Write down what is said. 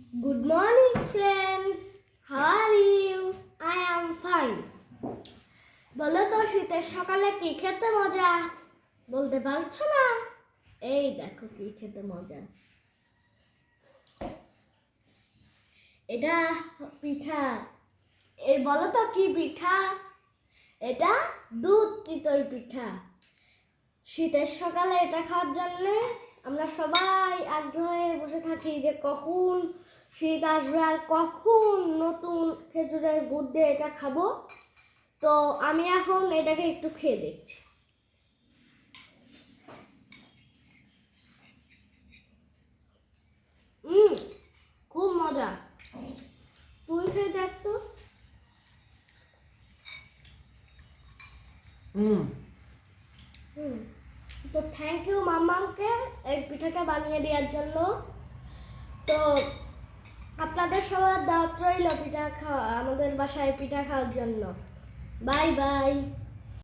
Good morning, friends. How are you? I am fine. বলো তো শীতের সকালে কি খেতে মজা বলতে পারছ না এই দেখো কি খেতে মজা এটা পিঠা এই বলো তো কি পিঠা এটা দুধ চিতই পিঠা শীতের সকালে এটা খাওয়ার জন্য আমরা সবাই আগ্রহে বসে থাকি যে কখন শীত আসবে আর কখন নতুন খেজুরের গুড় দিয়ে এটা খাব। তো আমি এখন এটাকে একটু খেয়ে দেখছি। হুম খুব মজা। তুই খেয়ে দেখ। তো হুম হুম তো থ্যাংক ইউ মাম্মাকে এই পিঠাটা বানিয়ে দেওয়ার জন্য। তো আপনাদের সবার দাওয়াত রইল পিঠা খাওয়া, আমাদের বাসায় পিঠা খাওয়ার জন্য। Bye bye